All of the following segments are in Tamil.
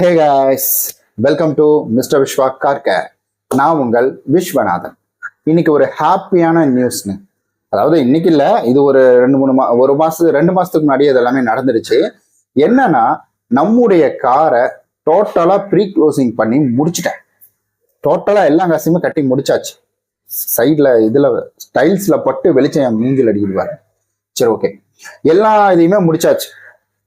Hey guys welcome to mister Viswa கார்க்க நான் உங்கள் விஸ்வநாதன். இன்னைக்கு ஒரு ஹாப்பியான நியூஸ்னு. அதாவது இன்னைக்கு இல்லை இது ஒரு ரெண்டு மூணு மா ஒரு மாதத்துக்கு ரெண்டு மாதத்துக்கு முன்னாடி இது எல்லாமே நடந்துருச்சு என்னன்னா நம்முடைய காரை டோட்டலாக ப்ரீ க்ளோசிங் பண்ணி முடிச்சிட்டேன். டோட்டலாக எல்லா காசுமே கட்டி முடிச்சாச்சு. சைடில் இதில் ஸ்டைல்ஸில் பட்டு வெளிச்சம் என் அடிக்கிடுவார் சரி ஓகே எல்லா இதையுமே முடிச்சாச்சு.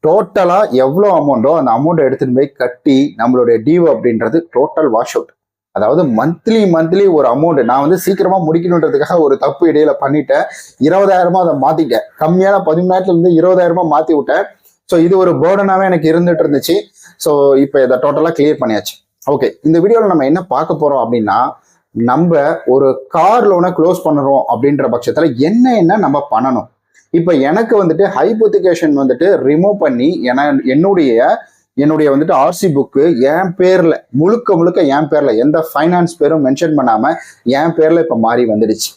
டோட்டலாக எவ்வளோ அமௌண்ட்டோ அந்த அமௌண்ட்டை எடுத்துகிட்டு போய் கட்டி நம்மளுடைய டியூ அப்படின்றது டோட்டல் வாஷ் அவுட் அதாவது மந்த்லி மந்த்லி ஒரு அமௌண்ட் நான் வந்து சீக்கிரமா முடிக்கணுன்றதுக்காக ஒரு தப்பு இடையில பண்ணிட்டேன். இருபதாயிரமா அதை மாத்திட்டேன். கம்மியான பதிமூணாயிரத்துல இருந்து இருபதாயிரமா மாத்தி விட்டேன். ஸோ இது ஒரு பேர்டனாவே எனக்கு இருந்துட்டு இருந்துச்சு. ஸோ இப்போ இதை டோட்டலா கிளியர் பண்ணியாச்சு. ஓகே இந்த வீடியோவில் நம்ம என்ன பார்க்க போறோம் அப்படின்னா நம்ம ஒரு கார் லோனை க்ளோஸ் பண்ணுறோம் அப்படின்ற பட்சத்தில் என்ன என்ன நம்ம பண்ணணும்? இப்போ எனக்கு வந்துட்டு ஹைபோத்திகேஷன் வந்துட்டு ரிமூவ் பண்ணி என என்னுடைய என்னுடைய வந்துட்டு ஆர்சி புக்கு என் பேர்ல முழுக்க முழுக்க என் பேர்ல எந்த ஃபைனான்ஸ் பேரும் மென்ஷன் பண்ணாம என் பேர்ல இப்போ மாறி வந்துடுச்சு.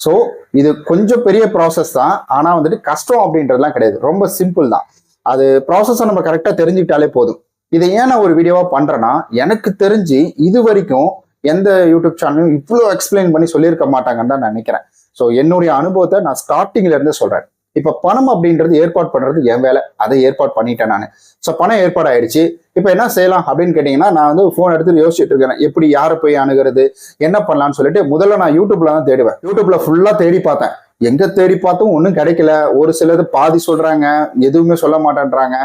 ஸோ இது கொஞ்சம் பெரிய ப்ராசஸ் தான். ஆனால் வந்துட்டு கஷ்டம் அப்படின்றதுலாம் கிடையாது. ரொம்ப சிம்பிள் தான். அது ப்ராசஸை நம்ம கரெக்டாக தெரிஞ்சுக்கிட்டாலே போதும். இதை ஏன் நான் ஒரு வீடியோவா பண்றேன்னா எனக்கு தெரிஞ்சு இது வரைக்கும் எந்த யூடியூப் சேனலும் இவ்வளோ எக்ஸ்பிளைன் பண்ணி சொல்லியிருக்க மாட்டாங்கன்னு தான் நினைக்கிறேன். ஸோ என்னுடைய அனுபவத்தை நான் ஸ்டார்டிங்ல இருந்தே சொல்றேன். இப்போ பணம் அப்படின்றது ஏற்பாடு பண்றது என் வேலை. அதை ஏற்பாடு பண்ணிட்டேன் நான். ஸோ பணம் ஏற்பாடு ஆயிடுச்சு இப்போ என்ன செய்யலாம் அப்படின்னு கேட்டீங்கன்னா நான் வந்து ஃபோன் எடுத்து யோசிச்சுட்டு இருக்கேன். எப்படி யாரை போய் அணுகிறது? என்ன பண்ணலாம்னு சொல்லிட்டு முதல்ல நான் யூடியூப்ல தான் தேடுவேன். யூடியூப்ல ஃபுல்லா தேடி பார்த்தேன். எங்க தேடி பார்த்தும் ஒன்றும் கிடைக்கல. ஒரு சிலது பாதி சொல்றாங்க எதுவுமே சொல்ல மாட்டேன்றாங்க.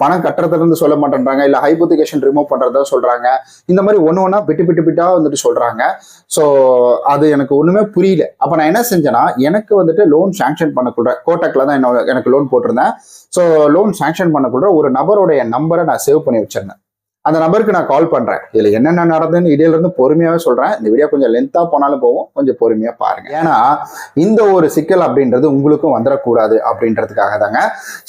பணம் கட்டுறதுல இருந்து சொல்ல மாட்டேன்றாங்க. இல்ல ஹைபோத்திகேஷன் ரிமூவ் பண்றதா சொல்றாங்க. இந்த மாதிரி ஒன்று ஒன்றா பிட்டு பிட்டு பிட்டா வந்துட்டு சொல்றாங்க. ஸோ அது எனக்கு ஒண்ணுமே புரியல. அப்ப நான் என்ன செஞ்சேன்னா எனக்கு வந்துட்டு லோன் சாங்ஷன் பண்ணக்குள்ள கோட்டக்ல தான் என்ன எனக்கு லோன் போட்டிருந்தேன். ஸோ லோன் சாங்ஷன் பண்ணக்குள்ள ஒரு நபருடைய நம்பரை நான் சேவ் பண்ணி வச்சிருந்தேன். அந்த நபருக்கு நான் கால் பண்றேன். இதுல என்னென்ன நடந்ததுன்னு இடையில இருந்து பொறுமையாவே சொல்றேன். இந்த வீடியோ கொஞ்சம் லென்த்தா போனாலும் போகும். கொஞ்சம் பொறுமையா பாருங்க. ஏன்னா இந்த ஒரு சிக்கல் அப்படின்றது உங்களுக்கும் வந்துடக்கூடாது அப்படின்றதுக்காக தாங்க.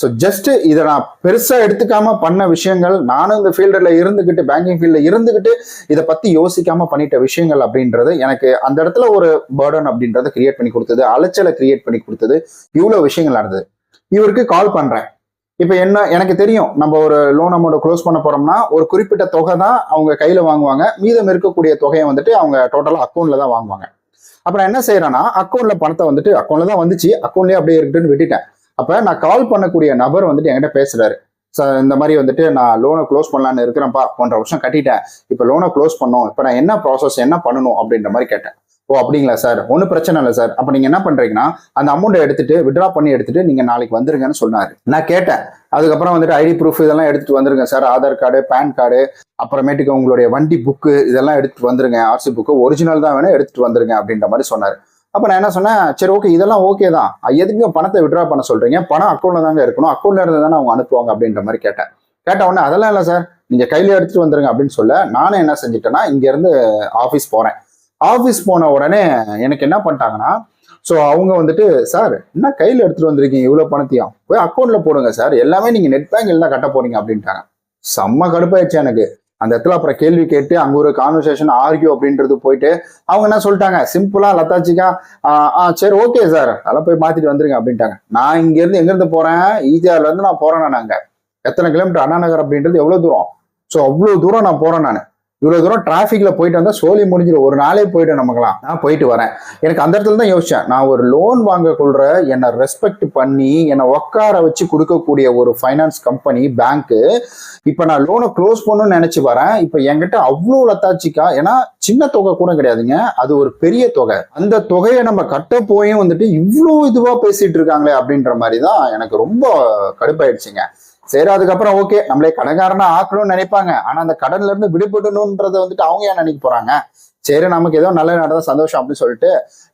ஸோ ஜஸ்ட் இதை நான் பெருசா எடுத்துக்காம பண்ண விஷயங்கள் நானும் இந்த ஃபீல்டில் இருந்துகிட்டு பேங்கிங் ஃபீல்டில் இருந்துகிட்டு இதை பத்தி யோசிக்காம பண்ணிட்ட விஷயங்கள் அப்படின்றது எனக்கு அந்த இடத்துல ஒரு பேர்டன் அப்படின்றத கிரியேட் பண்ணி கொடுத்தது அலைச்சலை கிரியேட் பண்ணி கொடுத்தது இவ்வளோ விஷயங்கள் நடந்தது. இவருக்கு கால் பண்றேன். இப்போ என்ன எனக்கு தெரியும் நம்ம ஒரு லோன் அமௌண்ட் க்ளோஸ் பண்ண போறோம்னா ஒரு குறிப்பிட்ட தொகை தான் அவங்க கையில வாங்குவாங்க. மீதம் இருக்கக்கூடிய தொகையை வந்துட்டு அவங்க டோட்டலா அக்கௌண்ட்ல தான் வாங்குவாங்க. அப்ப நான் என்ன செய்யறேன்னா அக்கௌண்ட்ல பணத்தை வந்துட்டு அக்கௌண்ட்ல தான் வந்துச்சு அக்கௌண்ட்லயே அப்படியே இருக்குன்னு விட்டுட்டேன். அப்ப நான் கால் பண்ணக்கூடிய நபர் வந்துட்டு என்கிட்ட பேசுறாரு. சார் இந்த மாதிரி வந்துட்டு நான் லோனை க்ளோஸ் பண்ணலான்னு இருக்கிறேன்ப்பா ஒன்றரை வருஷம் கட்டிட்டேன். இப்போ லோனை க்ளோஸ் பண்ணோம். இப்போ நான் என்ன ப்ராசஸ் என்ன பண்ணணும் அப்படின்ற மாதிரி கேட்டேன். ஓ அப்படிங்களா சார்? ஒன்றும் பிரச்சனை இல்லை சார். அப்போ நீங்கள் என்ன பண்ணுறீங்கன்னா அந்த அமௌண்ட்டை எடுத்துட்டு விட்ரா பண்ணி எடுத்துட்டு நீங்கள் நாளைக்கு வந்துருங்கன்னு சொன்னார். நான் கேட்டேன். அதுக்கப்புறம் வந்துட்டு ஐடி ப்ரூஃப் இதெல்லாம் எடுத்துட்டு வந்துருங்க sir. Aadhaar card PAN card அப்புறமேட்டுக்கு உங்களுடைய வண்டி புக்கு இதெல்லாம் எடுத்துட்டு வந்துருங்க. ஆர்சி புக்கு ஒரிஜினல் தான் வேணும் எடுத்துட்டு வந்துருங்க அப்படின்ற மாதிரி சொன்னார். அப்போ நான் என்ன சொன்னேன் சரி ஓகே இதெல்லாம் ஓகே தான். எதுக்கு பணத்தை விட்ரா பண்ண சொல்றீங்க? பணம் அக்கௌண்ட்ல தாங்க இருக்கணும். அக்கௌண்ட்ல இருந்து தானே அவங்க அனுப்புவாங்க அப்படின்ற மாதிரி கேட்டேன். கேட்ட உடனே அதெல்லாம் இல்லை சார். நீங்க கையில எடுத்துட்டு வந்துருங்க அப்படின்னு சொல்ல நானும் என்ன செஞ்சுட்டேன்னா இங்க இருந்து ஆஃபீஸ் போறேன். ஆஃபீஸ் போன உடனே எனக்கு என்ன பண்ணிட்டாங்கன்னா ஸோ அவங்க வந்துட்டு சார் என்ன கையில் எடுத்துகிட்டு வந்திருக்கீங்க இவ்வளோ பணத்தையும்? போய் அக்கௌண்ட்டில் போடுங்க சார். எல்லாமே நீங்கள் நெட் பேங்கில் தான் கட்ட போறீங்க அப்படின்ட்டாங்க. செம்ம கடுப்பாயிடுச்சு எனக்கு. அந்த இடத்துல அப்புறம் கேள்வி கேட்டு அங்கே ஒரு கான்வர்சேஷன் ஆர்கியூ அப்படின்றது போயிட்டு அவங்க என்ன சொல்லிட்டாங்க? சிம்பிளா லத்தாச்சிக்கா ஆ சரி ஓகே சார். அதெல்லாம் போய் மாத்திட்டு வந்துருங்க அப்படின்ட்டாங்க. நான் இங்கேருந்து எங்கேருந்து போகிறேன் ஈஜிஆர்லேருந்து போறேன்? ஈஜியார்ல இருந்து நான் போறேன் நாங்க எத்தனை கிலோமீட்டர் அண்ணா நகர் அப்படின்றது எவ்வளோ தூரம்? ஸோ அவ்வளோ தூரம் நான் போறேன் நான். இவ்வளவு தூரம் டிராஃபிக்ல போயிட்டு வந்தா சோழி முடிஞ்சிடும் ஒரு நாளே போயிட்டு நமக்குலாம் நான் போயிட்டு வரேன். எனக்கு அந்த இடத்துல தான் யோசிச்சேன். நான் ஒரு லோன் வாங்க கொள்ற என்னை ரெஸ்பெக்ட் பண்ணி என்னை உட்கார வச்சு கொடுக்கக்கூடிய ஒரு ஃபைனான்ஸ் கம்பெனி பேங்க்கு இப்போ நான் லோனை க்ளோஸ் பண்ணணும்னு நினைச்சு வரேன். இப்போ என்கிட்ட அவ்வளோ லத்தாச்சிக்கா ஏன்னா சின்ன தொகை கூட கிடையாதுங்க. அது ஒரு பெரிய தொகை. அந்த தொகையை நம்ம கட்ட போயும் வந்துட்டு இவ்வளோ இதுவா பேசிட்டு இருக்காங்களே அப்படின்ற மாதிரி தான் எனக்கு ரொம்ப கடுப்பாயிடுச்சுங்க. சரி அதுக்கப்புறம் ஓகே நம்மளே கடன்காரனா ஆக்கணும்னு நினைப்பாங்க. ஆனா அந்த கடன்ல இருந்து விடுபடணும்ன்றத வந்துட்டு அவங்க ஏன் நினைக்க போறாங்க? சரி நமக்கு ஏதோ நல்ல நடந்த சந்தோஷம் அப்படின்னு சொல்லிட்டு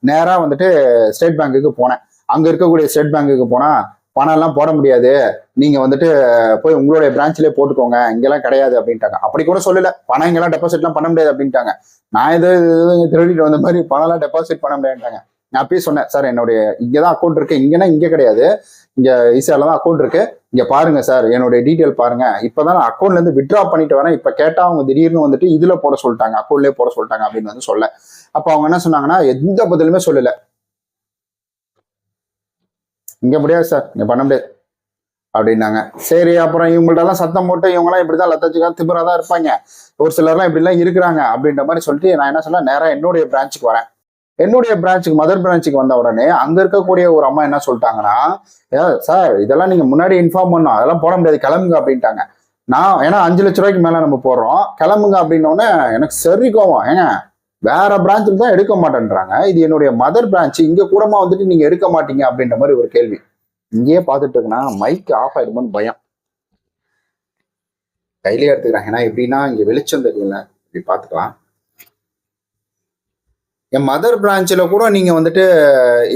நேரா வந்துட்டு ஸ்டேட் பேங்க்குக்கு போனேன். அங்க இருக்கக்கூடிய ஸ்டேட் பேங்க்குக்கு போனா பணம் எல்லாம் போட முடியாது. நீங்க வந்துட்டு போய் உங்களுடைய பிரான்ச்லயே போட்டுக்கோங்க. இங்கெல்லாம் கிடையாது அப்படின்ட்டாங்க. அப்படி கூட சொல்லல. பணம் இங்கெல்லாம் டெபாசிட் எல்லாம் பண்ண முடியாது அப்படின்ட்டாங்க. நான் ஏதோ இது திருடிட்டு வந்த மாதிரி பணம் எல்லாம் டெபாசிட் பண்ண முடியாதுட்டாங்க நான் அப்பயே சொன்னேன் சார் என்னுடைய இங்கதான் அக்கௌண்ட் இருக்கு. இங்கன்னா இங்க கிடையாது. இங்க ஈஸியால தான் அக்கௌண்ட் இருக்கு. இங்க பாருங்க சார் என்னுடைய டீட்டெயில் பாருங்க. இப்பதான் நான் அக்கௌண்ட்ல இருந்து வித்ட்ரா பண்ணிட்டு வரேன். இப்ப கேட்டா அவங்க திடீர்னு வந்துட்டு இதுல போட சொல்லிட்டாங்க அக்கௌண்ட்லயே போட சொல்லிட்டாங்க அப்படின்னு வந்து சொல்ல. அப்ப அவங்க என்ன சொன்னாங்கன்னா எந்த பதிலுமே சொல்லல. இங்க முடியாது சார் இங்க பண்ண முடியாது அப்படின்னாங்க. சரி அப்புறம் இவங்கள்ட்டலாம் சத்தம் போட்டு இவங்கெல்லாம் இப்படிதான் லத்தச்சுக்கா திபுரா தான் இருப்பாங்க. ஒரு சிலர்லாம் இப்படிலாம் இருக்கிறாங்க அப்படின்ற மாதிரி சொல்லிட்டு நான் என்ன சொன்னேன் நேராக என்னுடைய பிரான்ச்சுக்கு வரேன். என்னுடைய பிரான்ச்சுக்கு மதர் பிரான்ச்சுக்கு வந்த உடனே அங்க இருக்கக்கூடிய ஒரு அம்மா என்ன சொல்லிட்டாங்கன்னா சார் இதெல்லாம் நீங்க முன்னாடி இன்ஃபார்ம் பண்ணோம் அதெல்லாம் போட முடியாது. கிளம்புங்க அப்படின்ட்டாங்க. நான் ஏன்னா அஞ்சு லட்ச ரூபாய்க்கு மேல நம்ம போடுறோம். கிளம்புங்க அப்படின்னோடனே எனக்கு சரி கோவம். ஏங்க வேற பிரான்ச்சுக்கு தான் எடுக்க மாட்டேன்றாங்க. இது என்னுடைய மதர் பிரான்ச் இங்க கூடமா வந்துட்டு நீங்க எடுக்க மாட்டீங்க அப்படின்ற மாதிரி ஒரு கேள்வி. இங்கேயே பார்த்துட்டு இருக்குன்னா மைக் ஆஃப் ஆயிடுமோன்னு பயம். கையிலே எடுத்துக்கிறேன். ஏன்னா எப்படின்னா இங்க வெளிச்சம் தெரியல. இப்படி பார்த்துக்கலாம். என் மதர் பிரான்ச்சில் கூட நீங்கள் வந்துட்டு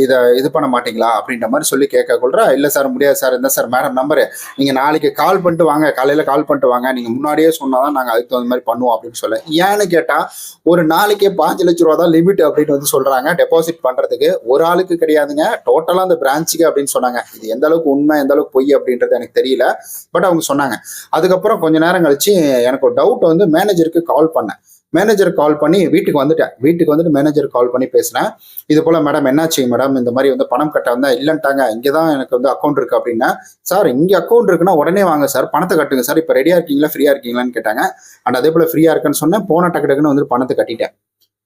இதை இது பண்ண மாட்டீங்களா? அப்படின்ற மாதிரி சொல்லி கேட்கக்கொள்றா இல்லை சார் முடியாது சார் இந்த சார் மேடம் நம்பரு நீங்கள் நாளைக்கு கால் பண்ணிட்டு வாங்க காலையில் கால் பண்ணிட்டு வாங்க. நீங்கள் முன்னாடியே சொன்னால் தான் நாங்கள் அதுக்கு தகுந்த மாதிரி பண்ணுவோம் அப்படின்னு சொல்ல. ஏன்னு கேட்டால் ஒரு நாளைக்கே பாஞ்சு லட்ச ரூபா தான் லிமிட் அப்படின்னு வந்து சொல்கிறாங்க டெபாசிட் பண்ணுறதுக்கு ஒரு ஆளுக்கு கிடையாதுங்க. டோட்டலாக அந்த பிரான்ச்சுக்கு அப்படின்னு சொன்னாங்க. இது எந்த அளவுக்கு உண்மை எந்த அளவுக்கு பொய் அப்படின்றது எனக்கு தெரியல. பட் அவங்க சொன்னாங்க. அதுக்கப்புறம் கொஞ்ச நேரம் கழிச்சு எனக்கு ஒரு டவுட் வந்து மேனேஜருக்கு கால் பண்ணேன். மேனேஜர் கால் பண்ணி வீட்டுக்கு வந்துட்டேன். வீட்டுக்கு வந்துட்டு மேனேஜர் கால் பண்ணி பேசினேன். இது போல மேடம் என்னாச்சு? மேடம் இந்த மாதிரி வந்து பணம் கட்ட வந்தா இல்லைன்ட்டாங்க. இங்கே தான் எனக்கு வந்து அக்கௌண்ட் இருக்கு அப்படின்னா சார் இங்கே அக்கௌண்ட் இருக்குன்னா உடனே வாங்க சார் பணத்தை கட்டுங்க. சார் இப்போ ரெடியா இருக்கீங்களா? ஃப்ரீயா இருக்கீங்களான்னு கேட்டாங்க. அண்ட் அதே போல ஃப்ரீயா இருக்குன்னு சொன்னேன். போன டக்கு டக்குன்னு வந்து பணத்தை கட்டிட்டேன்.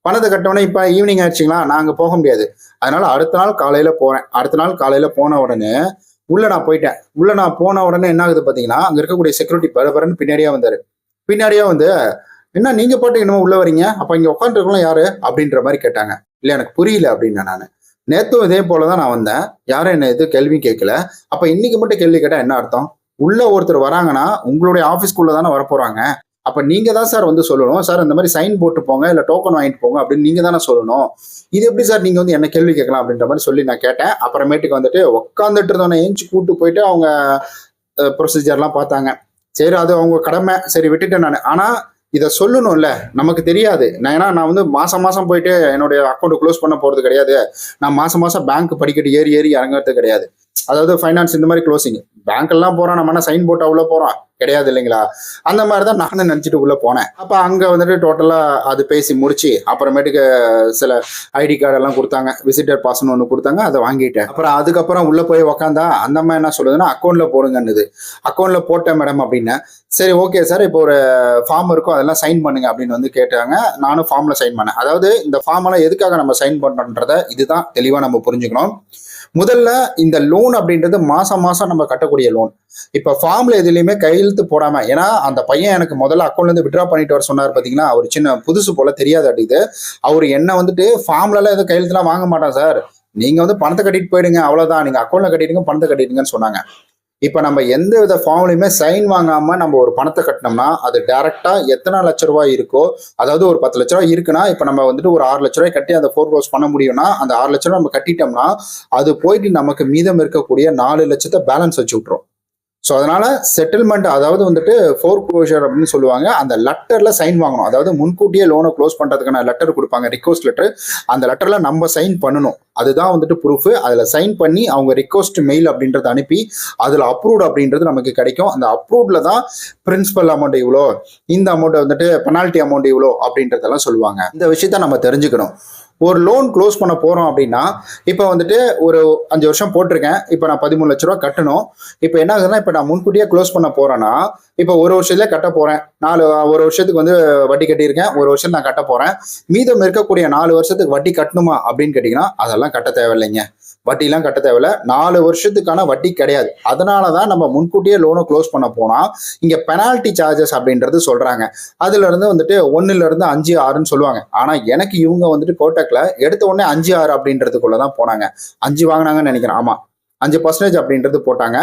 பணத்தை கட்டவுடனே இப்போ ஈவினிங் ஆயிடுச்சுங்களா? நான் அங்கே போக முடியாது. அதனால அடுத்த நாள் காலையில போறேன். அடுத்த நாள் காலையில போன உடனே உள்ள நான் போயிட்டேன். உள்ள நான் போன உடனே என்ன ஆகுது பாத்தீங்கன்னா அங்க இருக்கக்கூடிய செக்யூரிட்டி பரபரன்னு பின்னாடியே வந்தாரு. பின்னாடியே வந்து என்ன நீங்க பாட்டு என்னமோ உள்ள வரீங்க? அப்ப இங்க உட்காந்துருக்கலாம் யாரு? அப்படின்ற மாதிரி கேட்டாங்க. இல்ல எனக்கு புரியல அப்படின்னா நான் நேத்தும் இதே போலதான் நான் வந்தேன். யாரும் என்ன எது கேள்வியும் கேட்கல. அப்ப இன்னைக்கு மட்டும் கேள்வி கேட்டா என்ன அர்த்தம்? உள்ள ஒருத்தர் வராங்கன்னா உங்களுடைய ஆஃபீஸ்க்குள்ள தானே வரப்போறாங்க. அப்ப நீங்க தான் சார் வந்து சொல்லணும். சார் இந்த மாதிரி சைன் போட்டு போங்க இல்ல டோக்கன் வாங்கிட்டு போங்க அப்படின்னு நீங்க தானே சொல்லணும். இது எப்படி சார் நீங்க வந்து என்ன கேள்வி கேட்கலாம் அப்படின்ற மாதிரி சொல்லி நான் கேட்டேன். அப்புறமேட்டுக்கு வந்துட்டு உட்காந்துட்டு இருந்தவனை ஏஞ்சி கூட்டு போயிட்டு அவங்க ப்ரொசீஜர்லாம் பார்த்தாங்க. சரி அது அவங்க கடமை. சரி விட்டுட்டேன் நான். ஆனா இதை சொல்லணும்ல நமக்கு தெரியாது. நான் ஏன்னா நான் வந்து மாசம் மாசம் போயிட்டு என்னுடைய அக்கௌண்ட் க்ளோஸ் பண்ண போறது கிடையாது. நான் மாசம் மாசம் பேங்க் படிக்கட்டு ஏறி ஏறி இறங்குறது கிடையாது. அதாவது ஃபைனான்ஸ் இந்த மாதிரி க்ளோசிங் பேங்க் எல்லாம் போறோம் நம்ம என்ன சைன் போட்டா உள்ள போறோம் கிடையாது இல்லைங்களா? அந்த மாதிரி தான் நானும் நினச்சிட்டு உள்ள போனேன். அப்போ அங்கே வந்துட்டு டோட்டலாக அது பேசி முடிச்சு அப்புறமேட்டுக்கு சில ஐடி கார்டு எல்லாம் கொடுத்தாங்க. விசிட்டர் பாஸ்னு ஒன்று கொடுத்தாங்க அதை வாங்கிட்டேன். அப்புறம் அதுக்கப்புறம் உள்ள போய் உக்காந்தா அந்த அம்மா என்ன சொல்லுதுன்னா அக்கௌண்ட்ல போடுங்கன்னுது. அக்கௌண்ட்ல போட்டேன் மேடம் அப்படின்னா சரி ஓகே சார் இப்போ ஒரு ஃபார்ம் இருக்கும் அதெல்லாம் சைன் பண்ணுங்க அப்படின்னு வந்து கேட்டாங்க. நானும் ஃபார்ம்ல சைன் பண்ணேன். அதாவது இந்த ஃபார்ம் எல்லாம் எதுக்காக நம்ம சைன் பண்ணுறத இதுதான் தெளிவா நம்ம புரிஞ்சுக்கணும். முதல்ல இந்த லோன் அப்படின்றது மாசம் மாசம் நம்ம கட்டக்கூடிய லோன் இப்போ ஃபார்ம்ல எதுலையுமே கையெழுத்து போடாம ஏன்னா அந்த பையன் எனக்கு முதல்ல அக்கௌண்ட்ல இருந்து விட்ரா பண்ணிட்டு வர சொன்னார் பாத்தீங்கன்னா அவர் சின்ன புதுசு போல தெரியாது அடிக்குது அவர் என்ன வந்துட்டு ஃபார்ம்ல எல்லாம் எதுவும் கையெழுத்துலாம் வாங்க மாட்டான் சார். நீங்க வந்து பணத்தை கட்டிட்டு போயிடுங்க அவ்வளவுதான். நீங்க அக்கௌண்ட்ல கட்டிடுங்க பணத்தை கட்டிடுங்கன்னு சொன்னாங்க. இப்போ நம்ம எந்த வித ஃபார்ம்லையுமே சைன் வாங்காமல் நம்ம ஒரு பணத்தை கட்டினோம்னா அது டேரெக்டாக எத்தனை லட்ச ரூபாய் இருக்கோ அதாவது ஒரு பத்து லட்ச ரூபாய் இருக்குன்னா இப்போ நம்ம வந்துட்டு ஒரு ஆறு லட்ச ரூபாய் கட்டி அந்த ஃபோர் க்ளோஸ் பண்ண முடியும்னா அந்த ஆறு லட்ச ரூபாய் நம்ம கட்டிட்டோம்னா அது போயிட்டு நமக்கு மீதம் இருக்கக்கூடிய நாலு லட்சத்தை பேலன்ஸ் வச்சு விட்டுரும். ஸோ அதனால செட்டில்மெண்ட் அதாவது வந்துட்டு ஃபோர் க்ளோஷர் அப்படின்னு சொல்லுவாங்க. அந்த லெட்டர்ல சைன் வாங்கணும். அதாவது முன்கூட்டியே லோனை க்ளோஸ் பண்றதுக்கான லெட்டர் கொடுப்பாங்க ரிக்வஸ்ட் லெட்டர் அந்த லெட்டர்ல நம்ம சைன் பண்ணணும். அதுதான் வந்துட்டு ப்ரூஃப் அதில் சைன் பண்ணி அவங்க ரிக்வஸ்ட் மெயில் அப்படின்றத அனுப்பி அதில் அப்ரூவ்ட் அப்படின்றது நமக்கு கிடைக்கும். அந்த அப்ரூவ்டில் தான் பிரின்சிபல் அமௌண்ட் இவ்வளோ இந்த அமௌண்ட் வந்துட்டு பெனால்ட்டி அமௌண்ட் இவ்வளோ அப்படின்றதெல்லாம் சொல்லுவாங்க. இந்த விஷயத்த நம்ம தெரிஞ்சுக்கணும். ஒரு லோன் க்ளோஸ் பண்ண போறோம் அப்படின்னா இப்போ வந்துட்டு ஒரு அஞ்சு வருஷம் போட்டிருக்கேன். இப்போ நான் பதிமூணு லட்ச ரூபா கட்டணும். இப்போ என்ன ஆகுதுன்னா இப்போ நான் முன்கூட்டியே க்ளோஸ் பண்ண போறேன்னா இப்போ ஒரு வருஷத்துல கட்ட போறேன். நாலு ஒரு வருஷத்துக்கு வந்து வட்டி கட்டியிருக்கேன். ஒரு வருஷம் நான் கட்ட போறேன். மீதம் இருக்கக்கூடிய நாலு வருஷத்துக்கு வட்டி கட்டணுமா அப்படின்னு கேட்டிங்கன்னா அதெல்லாம் கட்ட தேவையில்லைங்க. வட்டிலாம் கட்ட தேவையில்ல. நாலு வருஷத்துக்கான வட்டி கிடையாது. அதனால தான் நம்ம முன்கூட்டியே லோனை க்ளோஸ் பண்ண போனால் இங்கே பெனால்ட்டி சார்ஜஸ் அப்படின்றது சொல்கிறாங்க அதுலேருந்து வந்துட்டு ஒன்றுலேருந்து அஞ்சு ஆறுன்னு சொல்லுவாங்க. ஆனால் எனக்கு இவங்க வந்துட்டு கோட்டக்கில் எடுத்த உடனே அஞ்சு ஆறு அப்படின்றதுக்குள்ளே தான் போனாங்க. அஞ்சு வாங்கினாங்கன்னு நினைக்கிறேன். ஆமா. அஞ்சு பர்சன்டேஜ் அப்படின்றது போட்டாங்க.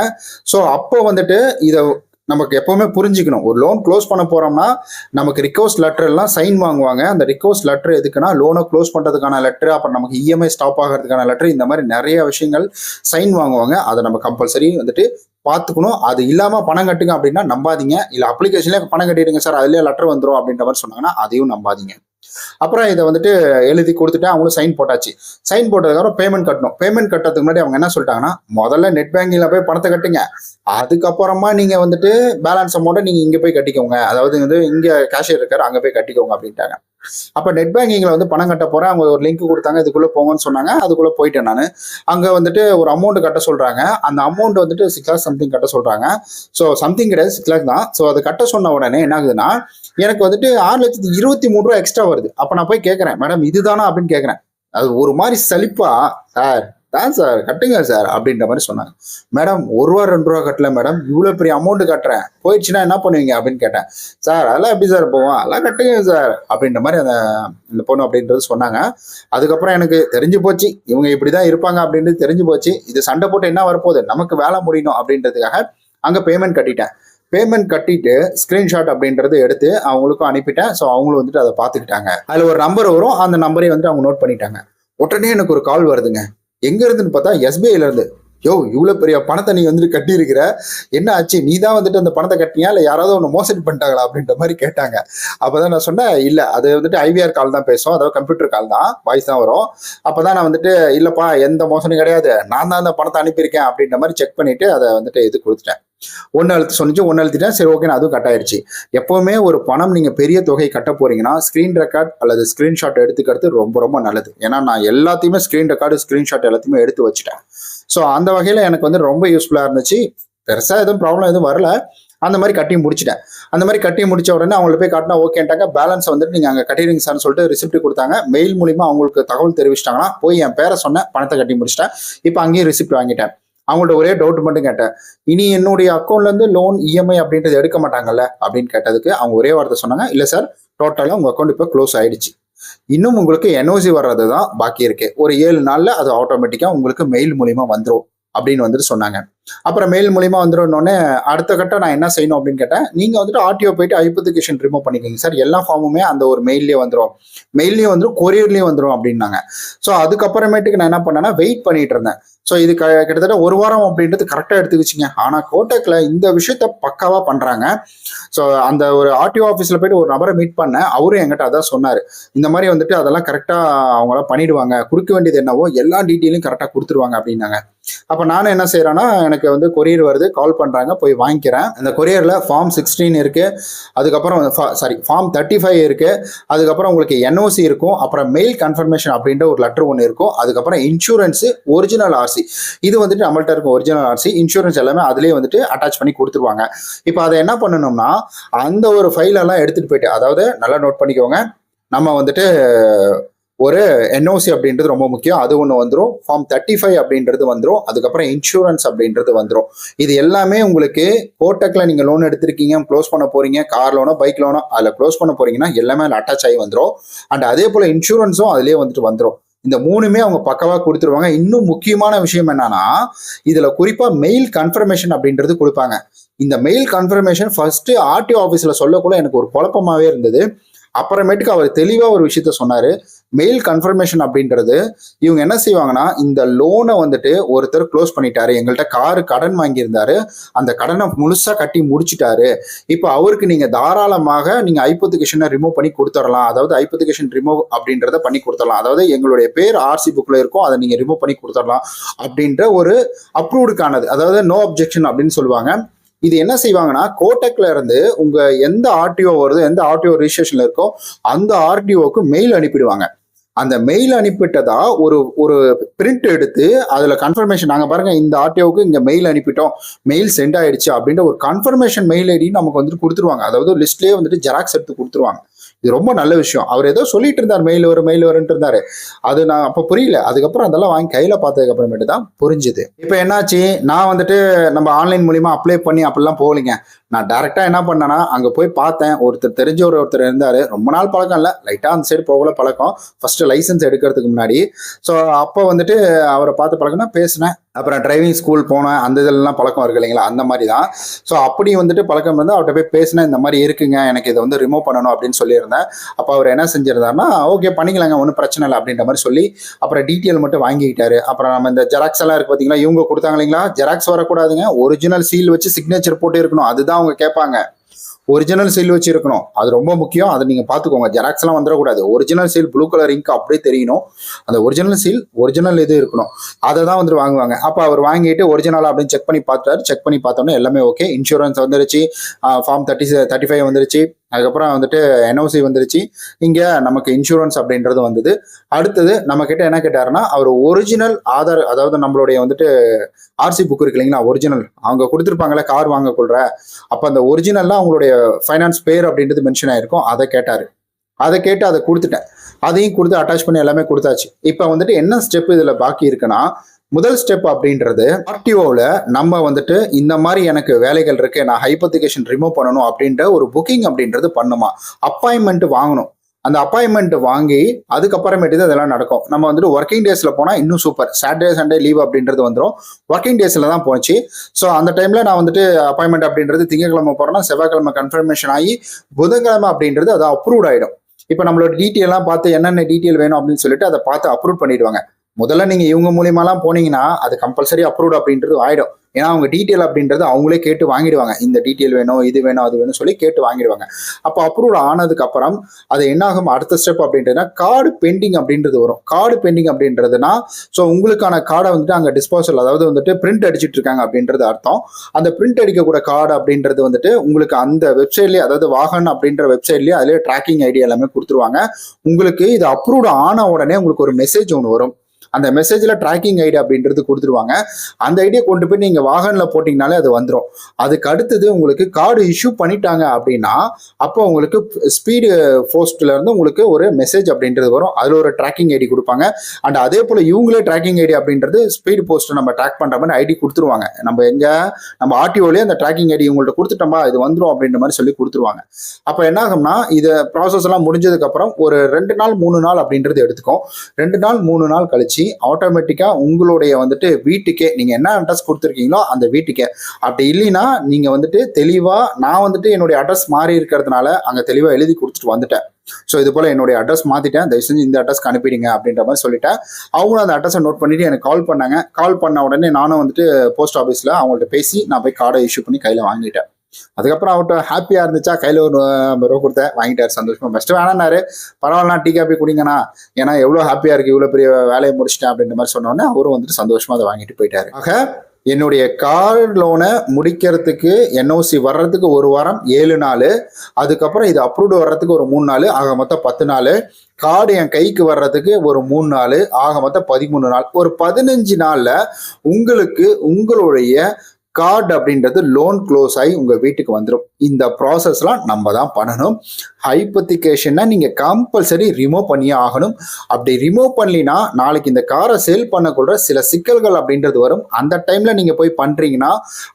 ஸோ அப்போ வந்துட்டு இதை நமக்கு எப்பவுமே புரிஞ்சுக்கணும். ஒரு லோன் க்ளோஸ் பண்ண போறோம்னா நமக்கு ரிக்வஸ்ட் லெட்டர் எல்லாம் சைன் வாங்குவாங்க. அந்த ரிக்வஸ்ட் லெட்டர் எதுக்குன்னா லோனை க்ளோஸ் பண்றதுக்கான லெட்டர் அப்புறம் நமக்கு இஎம்ஐ ஸ்டாப் ஆகிறதுக்கான லெட்டர் இந்த மாதிரி நிறைய விஷயங்கள் சைன் வாங்குவாங்க. அதை நம்ம கம்பல்சரி வந்துட்டு பார்த்துக்கணும். அது இல்லாமல் பணம் கட்டுங்க அப்படின்னா நம்பாதீங்க. இல்லை அப்ளிகேஷன்லேயே பணம் கட்டிடுங்க சார். அதுலேயே லெட்டர் வந்துடும் அப்படின்ற மாதிரி சொன்னாங்கன்னா அதையும் நம்பாதீங்க. அப்புறம் இதை வந்துட்டு எழுதி கொடுத்துட்டு அவங்களும் சைன் போட்டாச்சு. சைன் போட்டதுக்கப்புறம் பேமெண்ட் கட்டணும். பேமெண்ட் கட்டுறதுக்கு முன்னாடி அவங்க என்ன சொல்லிட்டாங்கன்னா முதல்ல நெட் பேங்கிங்ல போய் பணத்தை கட்டுங்க. அதுக்கப்புறமா நீங்க வந்துட்டு பேலன்ஸ் அமௌண்ட்டை நீங்க இங்க போய் கட்டிக்கோங்க. அதாவது வந்து இங்க கேஷியர் இருக்காரு அங்க போய் கட்டிக்கோங்க அப்படின்ட்டாங்க. அப்போ நெட் பேங்கிங்கில் வந்து பணம் கட்ட போகிறேன் அவங்க ஒரு லிங்க் கொடுத்தாங்க இதுக்குள்ளே போங்கன்னு சொன்னாங்க. அதுக்குள்ளே போயிட்டேன் நான். அங்கே வந்துட்டு ஒரு அமௌண்ட் கட்ட சொல்கிறாங்க அந்த அமௌண்ட் வந்துட்டு சிக்ஸ் லேக்ஸ் சம்திங் கட்ட சொல்கிறாங்க ஸோ சம்திங் கிடையாது சிக்ஸ் லேக் தான். ஸோ அது கட்ட சொன்ன உடனே என்ன ஆகுதுன்னா எனக்கு வந்துட்டு ஆறு லட்சத்தி இருபத்தி மூணு ரூபா எக்ஸ்ட்ரா வருது. அப்போ நான் போய் கேட்குறேன் மேடம் இதுதானா? அப்படின்னு கேட்குறேன் அது ஒரு மாதிரி சலிப்பா. சார் தான் சார் கட்டுங்க சார் அப்படின்ற மாதிரி சொன்னாங்க. மேடம் ஒரு ரூபா ரெண்டு ரூபா கட்டல மேடம். இவ்வளோ பெரிய அமௌண்ட் கட்டுறேன். போயிடுச்சுன்னா என்ன பண்ணுவீங்க? அப்படின்னு கேட்டேன். சார் அதெல்லாம் எப்படி சார் போவோம்? அதெல்லாம் கட்டுங்க சார். அப்படின்ற மாதிரி அந்த இந்த பொண்ணு அப்படின்றது சொன்னாங்க. அதுக்கப்புறம் எனக்கு தெரிஞ்சு போச்சு. இவங்க இப்படி தான் இருப்பாங்க அப்படின்றது தெரிஞ்சு போச்சு. இது சண்டை போட்டு என்ன வரப்போகுது? நமக்கு வேலை முடியணும் அப்படின்றதுக்காக அங்கே பேமெண்ட் கட்டிட்டேன். பேமெண்ட் கட்டிட்டு ஸ்க்ரீன்ஷாட் அப்படின்றது எடுத்து அவங்களுக்கும் அனுப்பிட்டேன். ஸோ அவங்களும் வந்துட்டு அதை பார்த்துக்கிட்டாங்க. அதில் ஒரு நம்பர் வரும். அந்த நம்பரை வந்துட்டு அவங்க நோட் பண்ணிட்டாங்க. உடனே எனக்கு ஒரு கால் வருதுங்க. எங்க இருந்துன்னு பார்த்தா எஸ்பிஐல இருந்து. யோ இவ்வளோ பெரிய பணத்தை நீ வந்துட்டு கட்டியிருக்கிற? என்ன ஆச்சு? நீ தான் வந்துட்டு அந்த பணத்தை கட்டினியா? இல்லை யாராவது ஒன்று மோசடி பண்ணிட்டாங்களா? அப்படின்ற மாதிரி கேட்டாங்க. அப்போதான் நான் சொன்னேன் இல்லை அது வந்துட்டு ஐவிஆர் கால் தான் பேசும். அதாவது கம்ப்யூட்டர் கால் தான். வாய்ஸ் தான் வரும். அப்போதான் நான் வந்துட்டு இல்லைப்பா எந்த மோசடியும் கிடையாது. நான் தான் அந்த பணத்தை அனுப்பியிருக்கேன் அப்படின்ற மாதிரி செக் பண்ணிட்டு அதை வந்துட்டு இது கொடுத்துட்டேன். ஒன்று அழுத்து சொன்னிச்சு ஒன்று அழுத்திட்டா சரி ஓகே அதுவும் கட் ஆயிடுச்சு. எப்போவுமே ஒரு பணம் நீங்கள் பெரிய தொகை கட்ட போறீங்கன்னா ஸ்க்ரீன் ரெக்கார்ட் அல்லது ஸ்க்ரீன்ஷாட் எடுத்துக்கிறது ரொம்ப ரொம்ப நல்லது. ஏன்னா நான் எல்லாத்தையுமே ஸ்க்ரீன் ரெக்கார்டு ஸ்க்ரீன்ஷாட் எல்லாத்தையுமே எடுத்து வச்சுட்டேன். ஸோ அந்த வகையில் எனக்கு வந்து ரொம்ப யூஸ்ஃபுல்லாக இருந்துச்சு. பெருசாக எதுவும் ப்ராப்ளம் எதுவும் வரல. அந்த மாதிரி கட்டி முடிச்சிட்டேன். அந்த மாதிரி கட்டி முடிச்ச உடனே அவங்கள போய் காட்டினா ஓகேன்ட்டாங்க பேலன்ஸ் வந்துட்டு நீங்கள் அங்கே கட்டிடுங்க சார்னு சொல்லிட்டு ரிசிப்ட் கொடுத்தாங்க. மெயில் மூலிமா அவங்களுக்கு தகவல் தெரிவிச்சிட்டாங்கன்னா போய் என் பேரை சொன்னேன் பணத்தை கட்டி முடிச்சிட்டேன். இப்போ அங்கேயும் ரிசிப்ட் வாங்கிட்டேன். அவங்கள்ட்ட ஒரே டவுட் மட்டும் கேட்டேன். இனி என்னுடைய அக்கௌண்ட்லேருந்து லோன் இஎம்ஐ அப்படின்றது எடுக்க மாட்டாங்கல்ல? அப்படின்னு கேட்டதுக்கு அவங்க ஒரே வார்த்தை சொன்னாங்க இல்லை சார் டோட்டலாக உங்கள் அக்கௌண்ட் இப்போ க்ளோஸ் ஆயிடுச்சு. இன்னும் உங்களுக்கு என்ஓசி வர்றது தான் பாக்கி இருக்கு. ஒரு ஏழு நாளில் அது ஆட்டோமேட்டிக்காக உங்களுக்கு மெயில் மூலிமா வந்துடும் அப்படின்னு வந்துட்டு சொன்னாங்க. அப்புறம் மெயில் மூலியமா வந்துடும்னோடனே அடுத்த கட்டம் நான் என்ன செய்யணும் அப்படின்னு கேட்டேன். நீங்கள் வந்துட்டு ஆர்டிஓ போயிட்டு ஐப்பத்திகேஷன் ரிமூவ் பண்ணிக்கோங்க சார் எல்லா ஃபார்முமே அந்த ஒரு மெயிலே வந்துடும் மெயிலையும் வந்துடும் கொரியர்லேயும் வந்துடும் அப்படின்னாங்க. ஸோ அதுக்கப்புறமேட்டுக்கு நான் என்ன பண்ணேன்னா வெயிட் பண்ணிட்டு இருந்தேன். ஸோ இது க கிட்டத்தட்ட ஒரு வாரம் அப்படின்றது கரெக்டாக எடுத்துக்கிச்சிங்க ஆனால் கோட்டக்கில் இந்த விஷயத்த பக்காவாக பண்ணுறாங்க ஸோ அந்த ஒரு ஆர்டிஓ ஆஃபீஸில் போயிட்டு ஒரு நபரை மீட் பண்ணேன். அவரும் என்கிட்ட அதான் சொன்னார். இந்த மாதிரி வந்துட்டு அதெல்லாம் கரெக்டாக அவங்களாம் பண்ணிடுவாங்க. கொடுக்க வேண்டியது என்னவோ எல்லா டீட்டெயிலும் கரெக்டாக கொடுத்துருவாங்க அப்படின்னாங்க. அப்போ நானும் என்ன செய்கிறேன்னா எனக்கு வந்து கொரியர் வருது கால் பண்ணுறாங்க போய் வாங்கிக்கிறேன். அந்த கொரியரில் ஃபார்ம் சிக்ஸ்டீன் இருக்குது அதுக்கப்புறம் சாரி ஃபார்ம் தேர்ட்டி ஃபைவ் இருக்குது அதுக்கப்புறம் உங்களுக்கு என்ஓசி இருக்கும். அப்புறம் மெயில் கன்ஃபர்மேஷன் அப்படின்ற ஒரு லெட்டர் ஒன்று இருக்கும். அதுக்கப்புறம் இன்சூரன்ஸு ஒரிஜினல் ஆர்சி இது வந்துட்டு நம்மள்ட்ட இருக்கும் ஒரிஜினல் ஆர்சி இன்சூரன்ஸ் எல்லாமே அதிலே வந்துட்டு அட்டாச் பண்ணி கொடுத்துருவாங்க. இப்போ அதை என்ன பண்ணணும்னா அந்த ஒரு ஃபைலெல்லாம் எடுத்துகிட்டு போயிட்டு அதாவது நல்லா நோட் பண்ணிக்கோங்க. நம்ம வந்துட்டு ஒரு என்ஓசி அப்படின்றது ரொம்ப முக்கியம். அது ஒன்று வந்துடும் ஃபார்ம் தேர்ட்டி ஃபைவ் அப்படின்றது வந்துடும் அதுக்கப்புறம் இன்சூரன்ஸ் அப்படின்றது வந்துடும் இது எல்லாமே உங்களுக்கு கோட்டக்கில் நீங்கள் லோன் எடுத்திருக்கீங்க க்ளோஸ் பண்ண போகிறீங்க கார் லோனோ பைக் லோனோ அதில் க்ளோஸ் பண்ண போறீங்கன்னா எல்லாமே அதில் அட்டாச் ஆகி வந்துடும் அண்ட் அதே போல் இன்சூரன்ஸும் அதிலே வந்துட்டு வந்துடும் இந்த மூணுமே அவங்க பக்கவாக கொடுத்துருவாங்க. இன்னும் முக்கியமான விஷயம் என்னன்னா இதில் குறிப்பாக மெயில் கன்ஃபர்மேஷன் அப்படின்றது கொடுப்பாங்க. இந்த மெயில் கன்ஃபர்மேஷன் ஃபர்ஸ்ட் ஆர்டிஓ ஆஃபீஸில் சொல்லக்குள்ள எனக்கு ஒரு குழப்பமாவே இருந்தது. அப்புறமேட்டுக்கு அவர் தெளிவாக ஒரு விஷயத்த சொன்னார். மெயில் கன்ஃபர்மேஷன் அப்படின்றது இவங்க என்ன செய்வாங்கன்னா இந்த லோனை வந்துட்டு ஒருத்தர் க்ளோஸ் பண்ணிட்டாரு. எங்கள்கிட்ட காரு கடன் வாங்கியிருந்தாரு. அந்த கடனை முழுசாக கட்டி முடிச்சிட்டாரு. இப்போ அவருக்கு நீங்கள் தாராளமாக நீங்கள் ஐப்பத்திகேஷனை ரிமூவ் பண்ணி கொடுத்துடலாம். அதாவது ஐப்பத்திகேஷன் ரிமூவ் அப்படின்றத பண்ணி கொடுத்துடலாம். அதாவது எங்களுடைய பேர் ஆர்சி புக்கில் இருக்கும். அதை நீங்கள் ரிமூவ் பண்ணி கொடுத்துடலாம். அப்படின்ற ஒரு அப்ரூவ்டுக்கானது அதாவது நோ அப்ஜெக்ஷன் அப்படின்னு சொல்லுவாங்க. இது என்ன செய்வாங்கன்னா கோட்டக்ல இருந்து உங்க எந்த ஆர்டிஓ வருதோ எந்த ஆர்டிஓ ரிஜிஸ்ட்ரேஷன்ல இருக்கோ அந்த ஆர்டிஓக்கு மெயில் அனுப்பிடுவாங்க. அந்த மெயில் அனுப்பிட்டதா ஒரு ஒரு பிரிண்ட் எடுத்து அதுல கன்ஃபர்மேஷன் நாங்க பாருங்க இந்த ஆர்டிஓக்கு இங்க மெயில் அனுப்பிட்டோம். மெயில் சென்ட் ஆயிடுச்சு அப்படின்ற ஒரு கன்ஃபர்மேஷன் மெயில் ஐடி நமக்கு வந்துட்டு கொடுத்துருவாங்க. அதாவது லிஸ்ட்லயே வந்துட்டு ஜெராக்ஸ் எடுத்து கொடுத்துருவாங்க. இது ரொம்ப நல்ல விஷயம். அவர் ஏதோ சொல்லிட்டு இருந்தார் மெயில் வரும் மெயில் வரும்ட்டு இருந்தாரு. அது நான் அப்போ புரியல. அதுக்கப்புறம் அதெல்லாம் வாங்கி கையில பார்த்ததுக்கு அப்புறமேட்டு தான் புரிஞ்சுது. இப்போ என்னாச்சு? நான் வந்துட்டு நம்ம ஆன்லைன் மூலியமா அப்ளை பண்ணி அப்படிலாம் போகலிங்க. நான் டேரெக்டாக என்ன பண்ணேன்னா அங்கே போய் பார்த்தேன். ஒருத்தர் தெரிஞ்ச ஒரு ஒருத்தர் இருந்தார். ரொம்ப நாள் பழக்கம் இல்லை. லைட்டாக அந்த சைடு போகல பழக்கம். ஃபர்ஸ்ட் லைசன்ஸ் எடுக்கிறதுக்கு முன்னாடி. ஸோ அப்போ வந்துட்டு அவரை பார்த்து பழக்கம்னா பேசினேன். அப்புறம் டிரைவிங் ஸ்கூல் போனேன். அந்த இதெல்லாம் பழக்கம் இருக்கு இல்லைங்களா? அந்த மாதிரி தான். ஸோ அப்படி வந்துட்டு பழக்கம் வந்து அவர்கிட்ட போய் பேசினேன். இந்த மாதிரி இருக்குங்க. எனக்கு இதை வந்து ரிமூவ் பண்ணணும் அப்படின்னு சொல்லியிருந்தேன். அப்போ அவர் என்ன செஞ்சிருந்தாருன்னா ஓகே பண்ணிக்கலாங்க. ஒன்றும் பிரச்சனை இல்லை. அப்படின்ற மாதிரி சொல்லி அப்புறம் டீட்டெயில் மட்டும் வாங்கிக்கிட்டாரு. அப்புறம் நம்ம இந்த ஜெராக்ஸ் எல்லாம் இருக்கு பார்த்தீங்களா இவங்க கொடுத்தாங்க இல்லைங்களா? ஜெராக்ஸ் வரக்கூடாதுங்க. ஒரிஜினல் சீல் வச்சு சிக்னேச்சர் போட்டு இருக்கணும். அதுதான் அவங்க கேட்பாங்க. ஒரிஜினல் சீல் வச்சு இருக்கணும் அது ரொம்ப முக்கியம். அதை நீங்கள் பார்த்துக்கோங்க. ஜெராக்ஸ்லாம் வந்துடக்கூடாது. Original seal blue colour ink அப்படியே தெரியணும். அந்த ஒரிஜினல் சீல் ஒரிஜினல் இது இருக்கணும். அதை தான் வந்துட்டு வாங்குவாங்க. அப்போ அவர் வாங்கிட்டு ஒரிஜினல் அப்படின்னு செக் பண்ணி பார்த்தாரு செக் பண்ணி பார்த்தோன்னே எல்லாமே ஓகே இன்சூரன்ஸ் வந்துருச்சு. ஃபார்ம் தேர்ட்டி தேர்ட்டி ஃபைவ் வந்துருச்சு. அதுக்கப்புறம் வந்துட்டு என்ஓசி வந்துருச்சு. இங்கே நமக்கு இன்சூரன்ஸ் அப்படின்றது வந்தது. அடுத்தது நம்ம கிட்ட என்ன கேட்டாருன்னா அவர் ஒரிஜினல் ஆதார் அதாவது நம்மளுடைய வந்துட்டு ஆர்சி புக் இருக்கு இல்லைங்களா? ஒரிஜினல் அவங்க கொடுத்துருப்பாங்களே கார் வாங்க கொள்ற அப்போ அந்த ஒரிஜினல்லாம் அவங்களுடைய ஃபைனான்ஸ் பேர் அப்படின்றது மென்ஷன் ஆயிருக்கும். அதை கேட்டார். அதை கேட்டு அதை கொடுத்துட்டேன். அதையும் கொடுத்து அட்டாச் பண்ணி எல்லாமே கொடுத்தாச்சு. இப்போ வந்துட்டு என்ன ஸ்டெப் இதில் பாக்கி இருக்குன்னா முதல் ஸ்டெப் அப்படின்றது ஆர்டிஓவில் நம்ம வந்துட்டு இந்த மாதிரி எனக்கு வேலைகள் இருக்கு நான் ஹைப்பத்திகேஷன் ரிமூவ் பண்ணணும் அப்படின்ற ஒரு புக்கிங் அப்படின்றது பண்ணுமா? அப்பாயின்மெண்ட் வாங்கணும். அந்த அப்பாயின்மெண்ட் வாங்கி அதுக்கப்புறமேட்டு தான் இதெல்லாம் நடக்கும். நம்ம வந்துட்டு ஒர்க்கிங் டேஸில் போனால் இன்னும் சூப்பர் சாட்டர்டே சண்டே லீவ் அப்படின்றது வந்துடும் ஒர்க்கிங் டேஸில் தான் போச்சு. ஸோ அந்த டைமில் நான் வந்துட்டு அப்பாயின்மெண்ட் அப்படின்றது திங்கக்கிழமை போகிறேன்னா செவ்வாய்க்கிழமை கன்ஃபர்மேஷன் ஆகி புதன்கிழமை அப்படின்றது அது அப்ரூவ் ஆகிடும் இப்போ நம்மளோட டீட்டெயிலாம் பார்த்து என்னென்ன டீட்டெயில் வேணும் அப்படின்னு சொல்லிட்டு அதை பார்த்து அப்ரூவ் பண்ணிடுவாங்க. முதல்ல நீங்கள் இவங்க மூலியமாலாம் போனீங்கன்னா அது கம்பல்சரி அப்ரூவ்ட் அப்படின்றது ஆகிடும் ஏன்னா அவங்க டீட்டெயில் அப்படின்றது அவங்களே கேட்டு வாங்கிடுவாங்க. இந்த டீட்டெயில் வேணும் இது வேணும் அது வேணும் சொல்லி கேட்டு வாங்கிடுவாங்க. அப்போ அப்ரூவ் ஆனதுக்கு அப்புறம் அது என்ன ஆகும் அடுத்த ஸ்டெப் அப்படின்றதுனா கார்டு பெண்டிங் அப்படின்றது வரும். கார்டு பெண்டிங் அப்படின்றதுனா ஸோ உங்களுக்கான கார்டை வந்துட்டு அங்கே டிஸ்போசல் அதாவது வந்துட்டு பிரிண்ட் அடிச்சிட்டு இருக்காங்க அப்படின்றது அர்த்தம். அந்த பிரிண்ட் அடிக்கக்கூட கார்டு அப்படின்றது வந்துட்டு உங்களுக்கு அந்த வெப்சைட்லேயே அதாவது வாகன் அப்படின்ற வெப்சைட்லேயே அதிலே ட்ராக்கிங் ஐடி எல்லாமே கொடுத்துருவாங்க. உங்களுக்கு இது அப்ரூவ்டு ஆன உடனே உங்களுக்கு ஒரு மெசேஜ் ஒன்று வரும். அந்த மெசேஜில் ட்ராக்கிங் ஐடி அப்படின்றது கொடுத்துருவாங்க அந்த ஐடியை கொண்டு போய் நீங்கள் வாகனில் போட்டிங்கனாலே அது வந்துடும் அதுக்கு அடுத்தது உங்களுக்கு கார்டு இஷ்யூ பண்ணிட்டாங்க அப்படின்னா அப்போ உங்களுக்கு ஸ்பீடு போஸ்ட்லேருந்து உங்களுக்கு ஒரு மெசேஜ் அப்படின்றது வரும். அதில் ஒரு ட்ராக்கிங் ஐடி கொடுப்பாங்க. அண்ட் அதே போல் இவங்களே ட்ராக்கிங் ஐடி அப்படின்றது ஸ்பீடு போஸ்ட்டை நம்ம ட்ராக் பண்ணுற மாதிரி ஐடி கொடுத்துருவாங்க. நம்ம எங்கே நம்ம ஆர்டிஓலேயே அந்த ட்ராக்கிங் ஐடி உங்கள்ட்ட கொடுத்துட்டோமா இது வந்துடும் அப்படின்ற மாதிரி சொல்லி கொடுத்துருவாங்க. அப்போ என்ன ஆகும்னா இதை ப்ராசஸ் எல்லாம் முடிஞ்சதுக்கப்புறம் ஒரு ரெண்டு நாள் மூணு நாள் அப்படின்றது எடுத்துக்கும் ரெண்டு நாள் மூணு நாள் கழிச்சு ஆட்டோமேட்டிக்காக உங்களுடைய வந்துட்டு வீட்டுக்கே நீங்கள் என்ன அட்ரஸ் கொடுத்துருக்கீங்களோ அந்த வீட்டுக்கே. அப்படி இல்லைன்னா நீங்கள் வந்துட்டு தெளிவாக நான் வந்துட்டு என்னுடைய அட்ரஸ் மாறி இருக்கிறதுனால அங்கே தெளிவாக எழுதி கொடுத்துட்டு வந்துட்டேன். ஸோ இது போல் என்னுடைய அட்ரஸ் மாற்றிட்டேன் தயவு செஞ்சு இந்த அட்ரஸ்க்கு அனுப்பிடுங்க அப்படின்ற மாதிரி சொல்லிட்டேன். அவங்களும் அந்த அட்ரஸை நோட் பண்ணிட்டு எனக்கு கால் பண்ணாங்க. கால் பண்ண உடனே நானும் வந்துட்டு போஸ்ட் ஆஃபீஸில் அவங்கள்ட்ட பேசி நான் போய் கார்டை இஷ்யூ பண்ணி கையில் வாங்கிட்டேன். அதுக்கப்புறம் அவர்கிட்ட ஹாப்பியாக இருந்துச்சா? கையில் ஒரு ஐம்பது ரூபா கொடுத்தேன். வாங்கிட்டார் சந்தோஷமாக ஃபஸ்ட்டு வேணான்னாரு பரவாயில்ல டீ காப்பி குடிங்கண்ணா. ஏன்னா எவ்வளோ ஹாப்பியாக இருக்குது இவ்வளோ பெரிய வேலையை முடிச்சிட்டேன் அப்படின்ற மாதிரி சொன்னோடனே அவரும் வந்துட்டு சந்தோஷமாக அதை வாங்கிட்டு போயிட்டாரு. ஆக என்னுடைய கார் லோனை முடிக்கிறதுக்கு என்ஓசி வர்றதுக்கு ஒரு வாரம் ஏழு நாள். அதுக்கப்புறம் இது அப்ரூவ்டு வர்றதுக்கு ஒரு மூணு நாள். ஆக மொத்தம் பத்து நாள். கார்டு என் கைக்கு வர்றதுக்கு ஒரு மூணு நாள். ஆக மொத்தம் பதிமூணு நாள். ஒரு பதினஞ்சு நாளில் உங்களுக்கு உங்களுடைய கார்டு அப்படின்றது லோன் க்ளோஸ் ஆகி உங்கள் வீட்டுக்கு வந்துடும் இந்த ப்ராசஸ்லாம் நம்ம தான் பண்ணணும். ஹைப்பத்திகேஷனை நீங்கள் கம்பல்சரி ரிமூவ் பண்ணியே ஆகணும். அப்படி ரிமூவ் பண்ணலினா நாளைக்கு இந்த காரை சேல் பண்ணக்கூட சில சிக்கல்கள் அப்படின்றது வரும். அந்த டைமில் நீங்கள் போய் பண்ணுறீங்கன்னா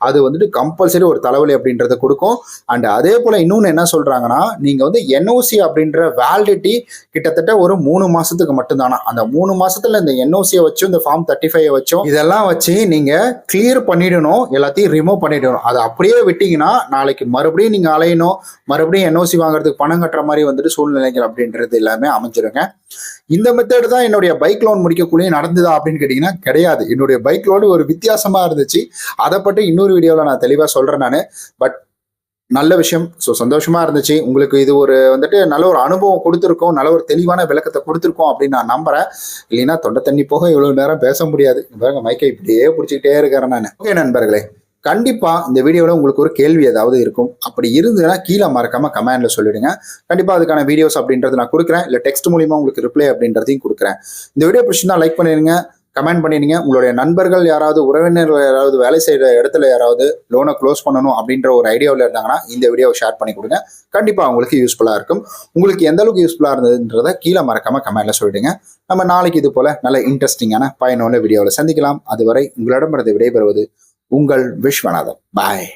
அது வந்துட்டு கம்பல்சரி ஒரு தலைவலி அப்படின்றத கொடுக்கும். அண்ட் அதே போல் இன்னொன்று என்ன சொல்கிறாங்கன்னா நீங்கள் வந்து என்ஓசி அப்படின்ற வேலிடிட்டி கிட்டத்தட்ட ஒரு மூணு மாதத்துக்கு மட்டும்தானா? அந்த மூணு மாதத்தில் இந்த என்ஓசியை வச்சும் இந்த ஃபார்ம் தேர்ட்டி ஃபைவ் வச்சும் இதெல்லாம் வச்சு நீங்கள் கிளியர் பண்ணிடணும். எல்லாத்தையும் ரிமூவ் பண்ணிடணும். அதை அப்படியே விட்டிங்கன்னா நாளைக்கு மறுபடியும் நீங்கள் அலையணும். மறுபடியும் என்ஓசி வாங்குறதுக்கு பணம் கட்டுற மாதிரி வந்துட்டு சூழ்நிலைகள் அப்படின்றது எல்லாமே அமைஞ்சிருங்க. இந்த மெத்தட் தான் என்னுடைய பைக் லோன் முடிக்கக்கூடிய நடந்ததா அப்படின்னு கேட்டிங்கன்னா கிடையாது. என்னுடைய பைக் லோன் ஒரு வித்தியாசமாக இருந்துச்சு. அதை பற்றி இன்னொரு வீடியோவில் நான் தெளிவாக சொல்கிறேன் நான். பட் நல்ல விஷயம். ஸோ சந்தோஷமா இருந்துச்சு. உங்களுக்கு இது ஒரு வந்துட்டு நல்ல ஒரு அனுபவம் கொடுத்துருக்கோம். நல்ல ஒரு தெளிவான விளக்கத்தை கொடுத்துருக்கோம் அப்படின்னு நான் நம்புறேன். இல்லைன்னா தொண்டை தண்ணி போக இவ்வளோ நேரம் பேச முடியாது. பாருங்க மைக்கை இப்படியே பிடிச்சிக்கிட்டே இருக்கிறேன் நான். ஓகே நண்பர்களே. கண்டிப்பா இந்த வீடியோவில் உங்களுக்கு ஒரு கேள்வி ஏதாவது இருக்கும். அப்படி இருந்ததுன்னா கீழே மறக்காம கமெண்ட்ல சொல்லிடுங்க. கண்டிப்பா அதுக்கான வீடியோஸ் அப்படின்றது நான் கொடுக்குறேன். இல்லை டெக்ஸ்ட் மூலியமா உங்களுக்கு ரிப்ளை அப்படின்றதையும் கொடுக்குறேன். இந்த வீடியோ பிடிச்சிருந்தா லைக் பண்ணிடுங்க கமெண்ட் பண்ணிடுங்க. உங்களுடைய நண்பர்கள் யாராவது உறவினர்கள் யாராவது வேலை செய்கிற இடத்துல யாராவது லோனை க்ளோஸ் பண்ணணும் அப்படின்ற ஒரு ஐடியாவில் இருந்தாங்கன்னா இந்த வீடியோவை ஷேர் பண்ணி கொடுங்க. கண்டிப்பாக உங்களுக்கு யூஸ்ஃபுல்லாக இருக்கும். உங்களுக்கு எந்த அளவுக்கு யூஸ்ஃபுல்லாக இருந்ததுன்றதை கீழே மறக்காமல் கமெண்ட்டில் சொல்லிடுங்க. நம்ம நாளைக்கு இது போல் நல்ல இன்ட்ரெஸ்டிங்கான பயனுள்ள வீடியோவில் சந்திக்கலாம். அதுவரை உங்களிடமிருந்து விடைபெறுவது உங்கள் விஸ்வநாதன். பாய்